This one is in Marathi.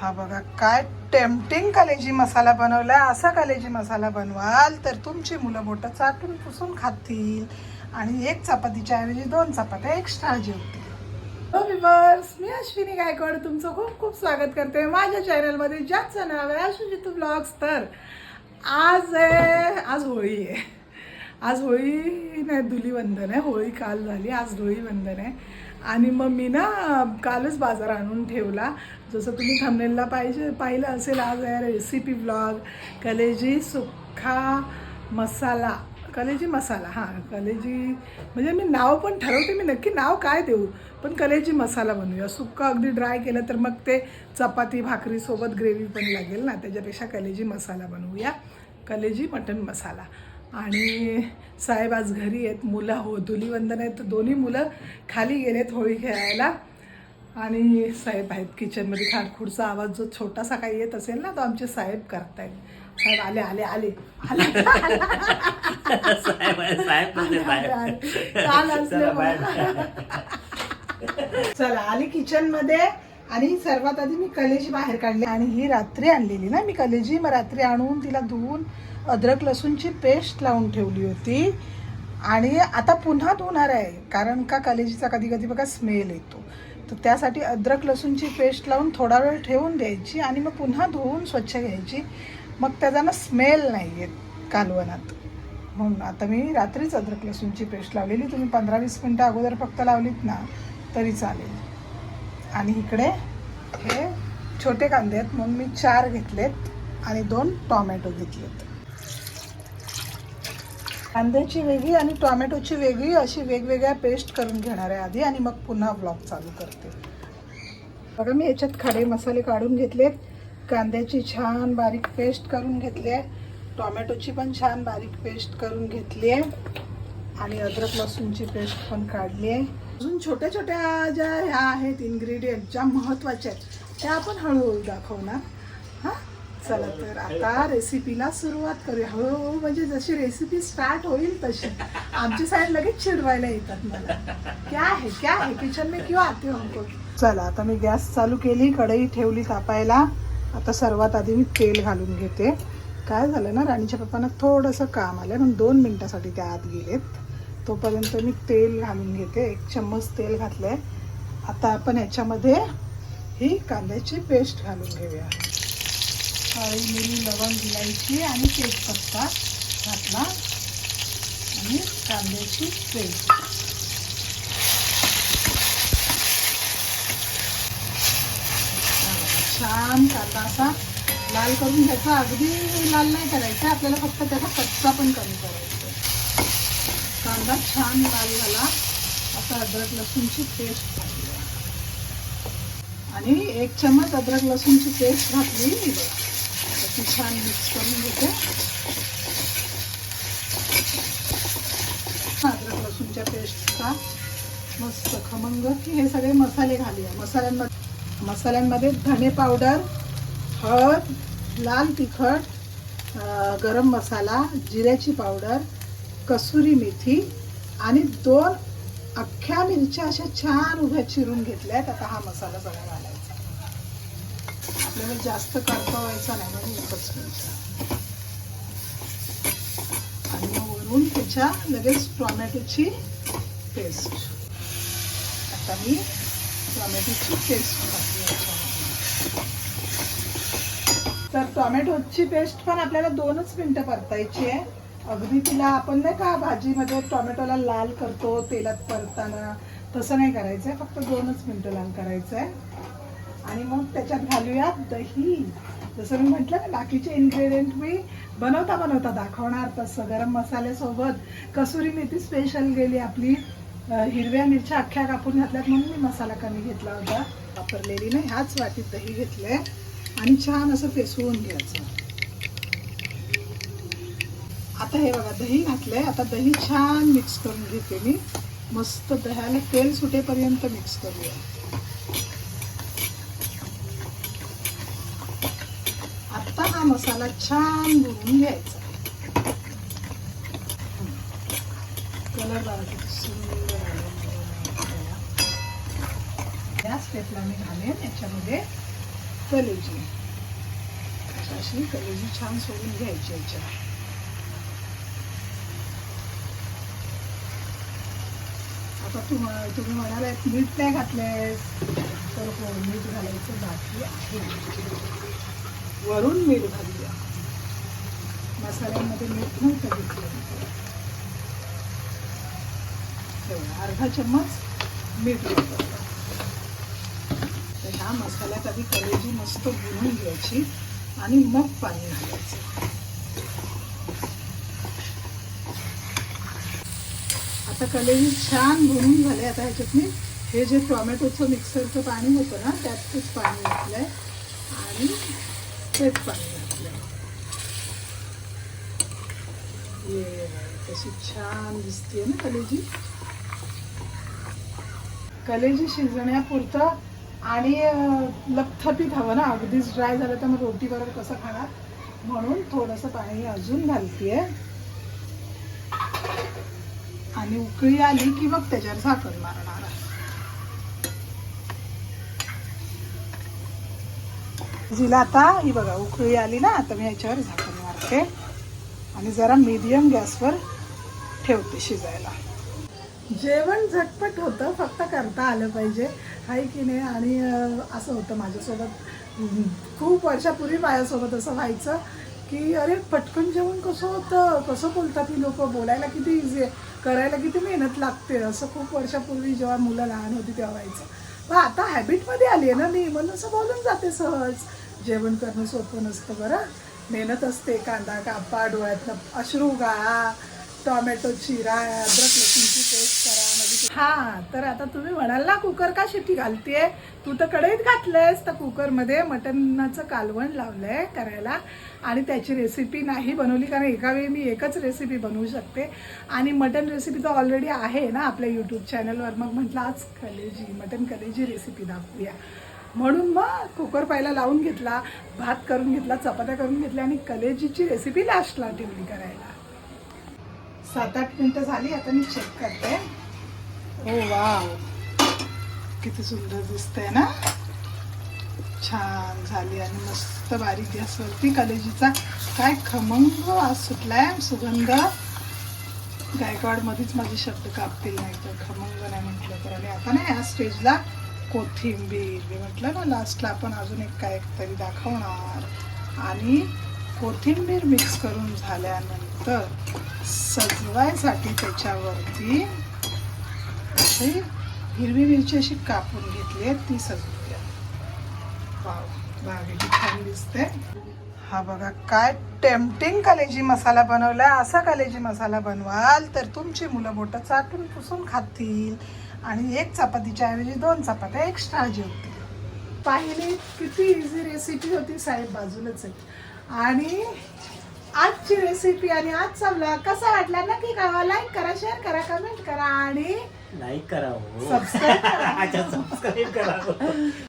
हा बघा काय टेम्पटिंग कलेजी मसाला बनवलाय. असा कलेजी मसाला बनवाल तर तुमची मुलं बोटं चाटून पुसून खातील. आणि एक चपातीच्या ऐवजी दोन चपात्या एक्स्ट्रा जेवतील. विवर्स मी अश्विनी गायकवाड. तुमचं खूप खूप स्वागत करते माझ्या चॅनलमध्ये ज्याचं नाव आहे अश्विनी ब्लॉग्स तर आज आहे आज होळी आहे. आज होळी नाही धुलीवंदन आहे. होळी काल झाली आज धुळीवंदन आहे. आणि मग मी ना कालच बाजार आणून ठेवला. जसं तुम्ही थंबनेलला पाहिजे पाहिलं असेल आज आहे रेसिपी ब्लॉग कलेजी सुखा मसाला कलेजी मसाला हां कलेजी म्हणजे मी नाव पण ठरवते मी नक्की नाव काय देऊ पण कलेजी मसाला बनवूया. सुक्का अगदी ड्राय केलं तर मग ते चपाती भाकरीसोबत ग्रेव्ही पण लागेल ना त्याच्यापेक्षा कलेजी मसाला बनवूया. कलेजी मटन मसाला. आणि साहेब आज घरी आहेत मुलं हो धुलीवंदन आहेत तर दोन्ही मुलं खाली गेलेत होळी खेळायला. आणि साहेब आहेत किचनमध्ये खाडखुडचा आवाज जो छोटासा काही येत असेल ना तो आमचे साहेब करतायत. साहेब आले आले आले. म्हणजे. चला आली किचनमध्ये. आणि सर्वात आधी मी कलेजी बाहेर काढली. आणि ही रात्री आणलेली ना मी कलेजी. मग रात्री आणून तिला धुवून अद्रक लसूणची पेस्ट लावून ठेवली होती. आणि आता पुन्हा धुणार आहे कारण का कलेजीचा कधी कधी बघा स्मेल येतो. तर त्यासाठी अद्रक लसूणची पेस्ट लावून थोडा वेळ ठेवून द्यायची आणि मग पुन्हा धुवून स्वच्छ घ्यायची. मग त्याचा ना स्मेल नाही येत कालवनात. म्हणून आता मी रात्रीच अद्रक लसूणची पेस्ट लावलेली. तुम्ही पंधरा वीस मिनटं अगोदर फक्त लावलीत ना तरी चालेल. आणि इकडे हे छोटे कांदे आहेत. म्हणून मी चार घेतलेत आणि दोन टॉमॅटो घेतलेत. कांद्याची वेगळी आणि टॉमॅटोची वेगळी अशी वेगवेगळ्या पेस्ट करून घेणार आहे आधी आणि मग पुन्हा ब्लॉग चालू करते. बघा मी याच्यात खडे मसाले काढून घेतलेत. कांद्याची छान बारीक पेस्ट करून घेतली आहे. टॉमॅटोची पण छान बारीक पेस्ट करून घेतली आहे. आणि अद्रक लसूणची पेस्ट पण काढली आहे. अजून छोट्या छोट्या ज्या ह्या आहेत इन्ग्रेडियंट ज्या महत्त्वाच्या आहेत त्या आपण हळूहळू दाखवणार. चला तर आता रेसिपीला सुरुवात करूया. हळूहळू म्हणजे जशी रेसिपी स्टार्ट होईल तशी. आमची साईड लगेच चिडवायला येतात मला. क्या आहे क्या आहे किचन में क्यों आते हो हमको चला आता मी गॅस चालू केली कढई ठेवली तापायला. आता सर्वात आधी मी तेल घालून घेते. काय झालं ना राणीच्या पप्पांना थोडंसं काम आलं म्हणून दोन मिनटासाठी त्या आत गेलेत. तोपर्यंत मी तेल घालून घेते. एक चम्मच तेल घातलं आहे आता आपण याच्यामध्ये ही कांद्याची पेस्ट घालून घेऊया. काळी मिरी लवंग इलायची आणि तेजपत्ता घातला. आणि कांद्याची पेस्ट. छान कांदा असा लाल करून त्याचा अगदी लाल नाही करायचा. आपल्याला फक्त त्याचा कच्चा पण कमी करायचा. कांदा छान लाल झाला. आता अद्रक लसूणची पेस्ट घातली. आणि एक चम्मच अद्रक लसूणची पेस्ट घातली. बघा छान मिक्स करून घेते. अद्रक लसूणच्या पेस्टचा मस्त खमंग. की हे सगळे मसाले घालूया. मसाल्यांमध्ये मसाल्यांमध्ये धने पावडर हळद लाल तिखट गरम मसाला जिऱ्याची पावडर कसुरी मेथी आणि दोन अख्ख्या मिरच्या अशा छान उभ्या चिरून घेतल्या आहेत आता हा मसाला सगळा घालायचा. आपल्याला जास्त करपवायचा नाही म्हणून एकच मिरच्या आणि मग वरून त्याच्या लगेच टोमॅटोची पेस्ट. आता मी टॉमॅटोची पेस्ट घातली तर टॉमॅटोची पेस्ट पण आपल्याला दोनच मिनटं परतायची आहे. अगदी तिला आपण नाही का भाजीमध्ये टोमॅटोला लाल करतो तेलात परताना. तसं नाही करायचं आहे फक्त दोनच मिनटं लाल करायचं आहे आणि मग त्याच्यात घालूया दही. जसं मी म्हटलं ना बाकीचे इन्ग्रेडियंट मी बनवता बनवता दाखवणार. तसं गरम मसाल्यासोबत कसुरी मेथी स्पेशल गेली आपली. हिरव्या मिरच्या अख्ख्या कापून घातल्यात. म्हणून मी मसाला कमी घेतला होता. वापरलेली नाही. ह्याच वाटीत दही घेतलं आहे आणि छान असं फेसवून घ्यायचं. आता हे बघा दही घातलंय. आता दही छान मिक्स करून घेते मी. मस्त दह्याला तेल सुटेपर्यंत मिक्स करूया. आता हा मसाला छान भरून घ्यायचा. कलर बघा सुंदर या स्टेपला मी घालेन याच्यामध्ये कलेजी. अशी कलेजी छान सोडून घ्यायची याच्या आता तुम तुम्ही म्हणाला मीठ नाही घातलेस तर हो मीठ घालायचं बाकी आहे. वरून मीठ घालूया. मसाल्यामध्ये मीठ नव्हतं घेतलं. अर्धा चम्मच मीठ तर ह्या मसाल्यात आधी कलेजी मस्त भुनून घ्यायची आणि मग पाणी घालायचं. आता कलेजी छान भुनून झाले आता ह्याच्यात मी हे जे टोमॅटोचं मिक्सरचं पाणी होतं ना त्यातच पाणी घातलं आहे आणि कशी छान दिसते ना कलेजी कलेजी शिजण्यापुरतं आणि लपथपीत हवं ना अगदीच ड्राय झालं तर मग रोटी बरोबर कसं खाणार? म्हणून थोडंसं पाणी अजून घालते आणि उकळी आली की मग त्याच्यावर झाकण मारणार आहे. जिला आता ही बघा उकळी आली ना आता मी याच्यावर झाकण मारते. आणि जरा मीडियम गॅसवर ठेवते शिजायला. जेवण झटपट होतं फक्त करता आलं पाहिजे. आहे की नाही? आणि असं होतं माझ्यासोबत. खूप वर्षापूर्वी माझ्यासोबत असं व्हायचं की अरे पटकन जेवण कसं होतं? कसं बोलतात ही लोक? बोलायला किती इझी आहे? करायला किती मेहनत लागते? असं खूप वर्षापूर्वी जेव्हा मुलं लहान होती तेव्हा व्हायचं. पण आता हॅबिटमध्ये आली आहे ना मी. म्हणून असं बोलून जाते सहज. जेवण करणं सोपं नसतं बरं. मेहनत असते कांदा कापा डोळ्यातनं अश्रू गाळा टोमॅटो चिरा अद्रक लसूणची पेस्ट करा हा तर आता तुम्ही म्हणाल ना कुकर का शिट्टी घालतेय? तू तर कढईत घातलंयस तर कुकरमध्ये मटणाचं कालवण लावलंय करायला. आणि त्याची रेसिपी नाही बनवली कारण एका वेळी मी एकच रेसिपी बनवू शकते. आणि मटन रेसिपी तर ऑलरेडी आहे ना आपल्या यूट्यूब चॅनलवर मग म्हटलं आज कलेजी मटन कलेजी रेसिपी दाखवूया. म्हणून मग कुकर पहिला लावून घेतला भात करून घेतला चपात्या करून घेतल्या आणि कलेजीची रेसिपी लास्टला ठेवली करायला. सात आठ मिनटं झाली आता मी चेक करते. ओ वाव किती सुंदर दिसतंय ना? छान झाली आणि मस्त बारीक गॅसवरती कलेजीचा काय खमंग वास सुटलाय सुगंध. गायकवाडमध्येच माझे शब्द कापतील नाही तर खमंग नाही म्हटलं तर. आणि आता नाही या स्टेजला कोथिंबीर मी म्हटलं ना लास्टला आपण अजून एक काय तरी दाखवणार. आणि कोथिंबीर मिक्स करून झाल्यानंतर सजवायसाठी त्याच्यावरती अशी हिरवी मिरची अशी कापून घेतली आहे ती सजवूया. वाव बागेची छान दिसते हा बघा काय टेम्पटिंग कलेजी मसाला बनवलाय. असा कलेजी मसाला बनवाल तर तुमची मुलं बोटं चाटून पुसून खातील. आणि एक चपातीच्या ऐवजी दोन चपात्या एक्स्ट्रा जेवतील पाहिली किती इझी रेसिपी होती साहेब बाजूलाच आहे. आणि आजची रेसिपी आणि आजचा ब्लॉग कसा वाटला नक्की कळवा. लाईक करा शेअर करा कमेंट करा आणि लाईक करा हो. सबस्क्राईब करा. सबस्क्राईब करा.